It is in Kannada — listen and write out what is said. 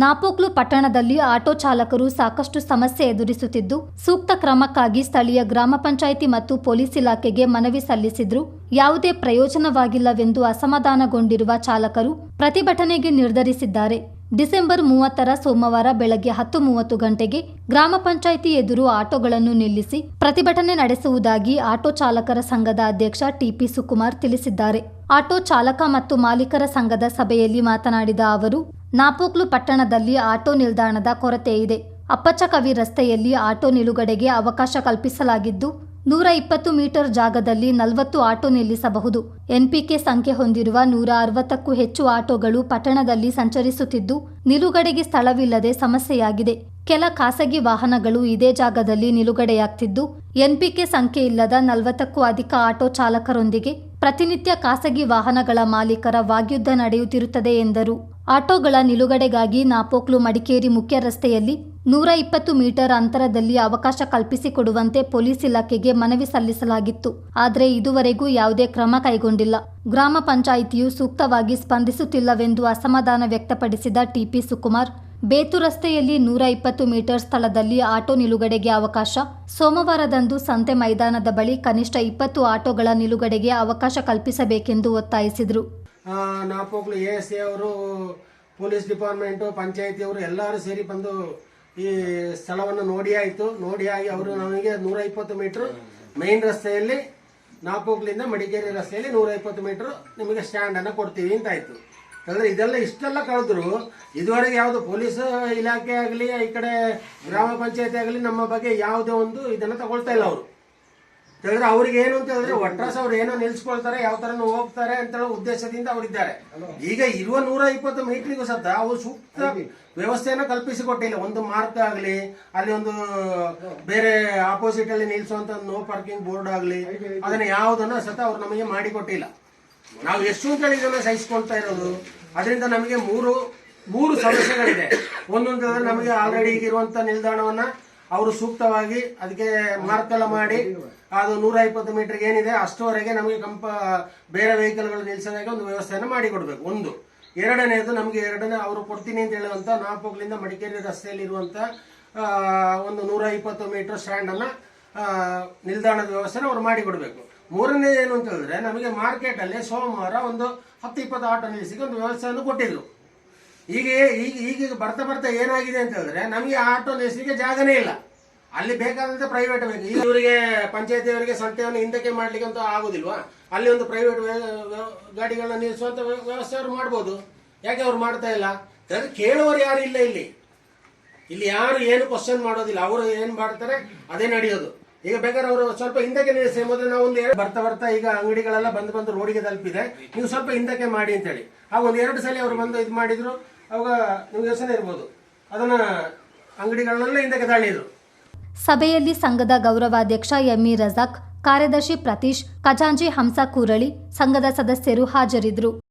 ನಾಪೋಕ್ಲು ಪಟ್ಟಣದಲ್ಲಿ ಆಟೋ ಚಾಲಕರು ಸಾಕಷ್ಟು ಸಮಸ್ಯೆ ಎದುರಿಸುತ್ತಿದ್ದು, ಸೂಕ್ತ ಕ್ರಮಕ್ಕಾಗಿ ಸ್ಥಳೀಯ ಗ್ರಾಮ ಪಂಚಾಯಿತಿ ಮತ್ತು ಪೊಲೀಸ್ ಇಲಾಖೆಗೆ ಮನವಿ ಸಲ್ಲಿಸಿದ್ರು ಯಾವುದೇ ಪ್ರಯೋಜನವಾಗಿಲ್ಲವೆಂದು ಅಸಮಾಧಾನಗೊಂಡಿರುವ ಚಾಲಕರು ಪ್ರತಿಭಟನೆಗೆ ನಿರ್ಧರಿಸಿದ್ದಾರೆ. ಡಿಸೆಂಬರ್ ಮೂವತ್ತರ ಸೋಮವಾರ ಬೆಳಗ್ಗೆ ಹತ್ತು ಮೂವತ್ತು ಗಂಟೆಗೆ ಗ್ರಾಮ ಪಂಚಾಯಿತಿ ಎದುರು ಆಟೋಗಳನ್ನು ನಿಲ್ಲಿಸಿ ಪ್ರತಿಭಟನೆ ನಡೆಸುವುದಾಗಿ ಆಟೋ ಚಾಲಕರ ಸಂಘದ ಅಧ್ಯಕ್ಷ ಟಿಪಿ ಸುಕುಮಾರ್ ತಿಳಿಸಿದ್ದಾರೆ. ಆಟೋ ಚಾಲಕ ಮತ್ತು ಮಾಲೀಕರ ಸಂಘದ ಸಭೆಯಲ್ಲಿ ಮಾತನಾಡಿದ ಅವರು ನಾಪೋಕ್ಲು ಪಟ್ಟಣದಲ್ಲಿ ಆಟೋ ನಿಲ್ದಾಣದ ಕೊರತೆ ಇದೆ. ಅಪ್ಪಚ್ಚಕವಿ ರಸ್ತೆಯಲ್ಲಿ ಆಟೋ ನಿಲುಗಡೆಗೆ ಅವಕಾಶ ಕಲ್ಪಿಸಲಾಗಿದ್ದು, ನೂರ ಇಪ್ಪತ್ತು ಮೀಟರ್ ಜಾಗದಲ್ಲಿ ನಲವತ್ತು ಆಟೋ ನಿಲ್ಲಿಸಬಹುದು. ಎನ್ಪಿಕೆ ಸಂಖ್ಯೆ ಹೊಂದಿರುವ ನೂರ ಅರವತ್ತಕ್ಕೂ ಹೆಚ್ಚು ಆಟೋಗಳು ಪಟ್ಟಣದಲ್ಲಿ ಸಂಚರಿಸುತ್ತಿದ್ದು, ನಿಲುಗಡೆಗೆ ಸ್ಥಳವಿಲ್ಲದೆ ಸಮಸ್ಯೆಯಾಗಿದೆ. ಕೆಲ ಖಾಸಗಿ ವಾಹನಗಳು ಇದೇ ಜಾಗದಲ್ಲಿ ನಿಲುಗಡೆಯಾಗ್ತಿದ್ದು, ಎನ್ಪಿಕೆ ಸಂಖ್ಯೆ ಇಲ್ಲದ ನಲವತ್ತಕ್ಕೂ ಅಧಿಕ ಆಟೋ ಚಾಲಕರೊಂದಿಗೆ ಪ್ರತಿನಿತ್ಯ ಖಾಸಗಿ ವಾಹನಗಳ ಮಾಲೀಕರ ವಾಗ್ಯುದ್ಧ ನಡೆಯುತ್ತಿರುತ್ತದೆ ಎಂದರು. ಆಟೋಗಳ ನಿಲುಗಡೆಗಾಗಿ ನಾಪೋಕ್ಲು ಮಡಿಕೇರಿ ಮುಖ್ಯ ರಸ್ತೆಯಲ್ಲಿ ನೂರ ಇಪ್ಪತ್ತು ಮೀಟರ್ ಅಂತರದಲ್ಲಿ ಅವಕಾಶ ಕಲ್ಪಿಸಿಕೊಡುವಂತೆ ಪೊಲೀಸ್ ಇಲಾಖೆಗೆ ಮನವಿ ಸಲ್ಲಿಸಲಾಗಿತ್ತು. ಆದರೆ ಇದುವರೆಗೂ ಯಾವುದೇ ಕ್ರಮ ಕೈಗೊಂಡಿಲ್ಲ. ಗ್ರಾಮ ಪಂಚಾಯಿತಿಯು ಸೂಕ್ತವಾಗಿ ಸ್ಪಂದಿಸುತ್ತಿಲ್ಲವೆಂದು ಅಸಮಾಧಾನ ವ್ಯಕ್ತಪಡಿಸಿದ ಟಿಪಿ ಸುಕುಮಾರ್ ಬೇತು ರಸ್ತೆಯಲ್ಲಿ ನೂರ ಇಪ್ಪತ್ತು ಮೀಟರ್ ಸ್ಥಳದಲ್ಲಿ ಆಟೋ ನಿಲುಗಡೆಗೆ ಅವಕಾಶ, ಸೋಮವಾರದಂದು ಸಂತೆ ಮೈದಾನದ ಬಳಿ ಕನಿಷ್ಠ ಇಪ್ಪತ್ತು ಆಟೋಗಳ ನಿಲುಗಡೆಗೆ ಅವಕಾಶ ಕಲ್ಪಿಸಬೇಕೆಂದು ಒತ್ತಾಯಿಸಿದರು. ನಾಪೋಕ್ಲು ಎ ಎಸ್ ಅವರು, ಪೊಲೀಸ್ ಡಿಪಾರ್ಟ್ಮೆಂಟು ಪಂಚಾಯತಿಯವರು ಎಲ್ಲರೂ ಸೇರಿ ಬಂದು ಈ ಸ್ಥಳವನ್ನು ನೋಡಿ ಆಯಿತು. ನೋಡಿ ಆಗಿ ಅವರು ನಮಗೆ ನೂರ ಇಪ್ಪತ್ತು ಮೀಟ್ರ್ ಮೈನ್ ರಸ್ತೆಯಲ್ಲಿ, ನಾಪೋಕ್ಲಿಂದ ಮಡಿಕೇರಿ ರಸ್ತೆಯಲ್ಲಿ ನೂರ ಇಪ್ಪತ್ತು ಮೀಟ್ರ್ ನಿಮಗೆ ಸ್ಟ್ಯಾಂಡನ್ನು ಕೊಡ್ತೀವಿ ಅಂತ ಆಯಿತು. ಅಂದರೆ ಇದೆಲ್ಲ ಇಷ್ಟೆಲ್ಲ ಕಳೆದ್ರು, ಇದುವರೆಗೆ ಯಾವುದು ಪೊಲೀಸ್ ಇಲಾಖೆ ಆಗಲಿ, ಈ ಕಡೆ ಗ್ರಾಮ ಪಂಚಾಯತಿ ಆಗಲಿ ನಮ್ಮ ಬಗ್ಗೆ ಯಾವುದೇ ಒಂದು ಇದನ್ನು ತಗೊಳ್ತಾ ಇಲ್ಲ ಅವರು. ಹೇಳಿದ್ರೆ ಅವ್ರಿಗೆ ಏನು ಅಂತ ಹೇಳಿದ್ರೆ ಒಟ್ರಾಸ ಅವ್ರು ಏನೋ ನಿಲ್ಸ್ಕೊಳ್ತಾರೆ ಯಾವ ತರ ಹೋಗ್ತಾರೆ ಅಂತ ಹೇಳೋ ಉದ್ದೇಶದಿಂದ ಅವರಿದ್ದಾರೆ ಈಗ ಇರುವ ನೂರ ಇಪ್ಪತ್ತು ಮೀಟ್ರಿಗೂ ಸದ್ದ ಅವರು ಸೂಕ್ತ ವ್ಯವಸ್ಥೆಯನ್ನು ಕಲ್ಪಿಸಿಕೊಟ್ಟಿಲ್ಲ. ಒಂದು ಮಾರ್ಕ್ ಆಗಲಿ ಅಲ್ಲಿ ಒಂದು ಬೇರೆ ಆಪೋಸಿಟ್ ಅಲ್ಲಿ ನಿಲ್ಸುವಂತ ನೋ ಪಾರ್ಕಿಂಗ್ ಬೋರ್ಡ್ ಆಗಲಿ ಅದನ್ನ ಯಾವ್ದನ್ನ ಸತ ಅವ್ರು ನಮಗೆ ಮಾಡಿಕೊಟ್ಟಿಲ್ಲ. ನಾವು ಎಷ್ಟು ಅಂತ ಹೇಳಿ ಇದನ್ನ ಸಹಿಸ್ಕೊಳ್ತಾ ಇರೋದು ಅದರಿಂದ ನಮಗೆ ಮೂರು ಮೂರು ಸಮಸ್ಯೆಗಳಿದೆ. ಒಂದೊಂದು ನಮಗೆ ಆಲ್ರೆಡಿ ಈಗಿರುವಂತ ನಿಲ್ದಾಣವನ್ನ ಅವರು ಸೂಕ್ತವಾಗಿ ಅದಕ್ಕೆ ಮಾರ್ಕೆಲ್ಲ ಮಾಡಿ ಅದು ನೂರ ಇಪ್ಪತ್ತು ಮೀಟರ್ಗೆ ಏನಿದೆ ಅಷ್ಟುವರೆಗೆ ನಮಗೆ ಕಂಪ ಬೇರೆ ವೆಹಿಕಲ್ಗಳು ನಿಲ್ಸೋದಾಗೆ ಒಂದು ವ್ಯವಸ್ಥೆಯನ್ನು ಮಾಡಿಕೊಡ್ಬೇಕು. ಒಂದು. ಎರಡನೇದು ನಮಗೆ ಎರಡನೇ ಅವರು ಕೊಡ್ತೀನಿ ಅಂತ ಹೇಳುವಂತ ನಾಪೋಗ್ಲಿಂದ ಮಡಿಕೇರಿ ರಸ್ತೆಯಲ್ಲಿ ಇರುವಂತ ಆ, ಒಂದು ನೂರ ಇಪ್ಪತ್ತು ಮೀಟರ್ ಸ್ಟ್ಯಾಂಡನ್ನು ನಿಲ್ದಾಣದ ವ್ಯವಸ್ಥೆನ ಅವ್ರು ಮಾಡಿಕೊಡ್ಬೇಕು. ಮೂರನೇ ಏನು ಅಂತ ಹೇಳಿದ್ರೆ ನಮಗೆ ಮಾರ್ಕೆಟಲ್ಲಿ ಸೋಮವಾರ ಒಂದು ಹತ್ತು ಇಪ್ಪತ್ತು ಆಟೋ ನಿಲ್ಲಿಸಿಗೆ ಒಂದು ವ್ಯವಸ್ಥೆಯನ್ನು ಕೊಟ್ಟಿದ್ರು. ಈಗ ಈಗ ಈಗ ಬರ್ತಾ ಬರ್ತಾ ಏನಾಗಿದೆ ಅಂತ ಹೇಳಿದ್ರೆ ನಮಗೆ ಆಟೋ ನಿಲ್ಲಿಸಲಿಕ್ಕೆ ಜಾಗನೇ ಇಲ್ಲ. ಅಲ್ಲಿ ಬೇಕಾದಂತೆ ಪ್ರೈವೇಟ್ ಬೇಕು ಇವರಿಗೆ ಪಂಚಾಯತಿಯವರಿಗೆ ಸಂತೆಯನ್ನು ಹಿಂದಕ್ಕೆ ಮಾಡ್ಲಿಕ್ಕೆ ಅಂತ ಆಗುದಿಲ್ವಾ? ಅಲ್ಲಿ ಒಂದು ಪ್ರೈವೇಟ್ ಗಾಡಿಗಳನ್ನ ನಿಲ್ಲಿಸುವಂತ ವ್ಯ- ವ್ಯವಸ್ಥೆ ಅವ್ರು ಮಾಡ್ಬೋದು. ಯಾಕೆ ಅವ್ರು ಮಾಡ್ತಾ ಇಲ್ಲ? ಕೇಳುವವರು ಯಾರು ಇಲ್ಲ ಇಲ್ಲಿ. ಇಲ್ಲಿ ಯಾರು ಏನು ಕ್ವಶನ್ ಮಾಡೋದಿಲ್ಲ. ಅವರು ಏನು ಮಾಡ್ತಾರೆ, ಅದೇ ನಡೆಯೋದು. ಈಗ ಬೇಕಾದ್ರೆ ಅವರು ಸ್ವಲ್ಪ ಹಿಂದಕ್ಕೆ ನಿಲ್ಲಿಸಿ. ಮೊದಲು ನಾವು ಒಂದು ಬರ್ತಾ ಬರ್ತಾ ಈಗ ಅಂಗಡಿಗಳೆಲ್ಲ ಬಂದು ಬಂದು ರೋಡಿಗೆ ತಲುಪಿದೆ ನೀವು ಸ್ವಲ್ಪ ಹಿಂದಕ್ಕೆ ಮಾಡಿ ಅಂತೇಳಿ ಆಗ ಒಂದು ಎರಡು ಸಲ ಅವರು ಬಂದು ಇದು ಮಾಡಿದ್ರು, ಅವಾಗ ನಿಮ್ಗೆ ಯೋಚನೆ ಇರ್ಬೋದು. ಅದನ್ನ ಅಂಗಡಿಗಳನ್ನೆಲ್ಲ ಹಿಂದಕ್ಕೆ ತಳ್ಳಿದ್ರು. ಸಭೆಯಲ್ಲಿ ಸಂಘದ ಗೌರವಾಧ್ಯಕ್ಷ ಎಂಇ ರಜಾಕ್ ಕಾರ್ಯದರ್ಶಿ ಪ್ರತೀಶ್ ಖಜಾಂಜಿ ಹಂಸ ಕೂರಳಿ ಸಂಘದ ಸದಸ್ಯರು ಹಾಜರಿದ್ದರು.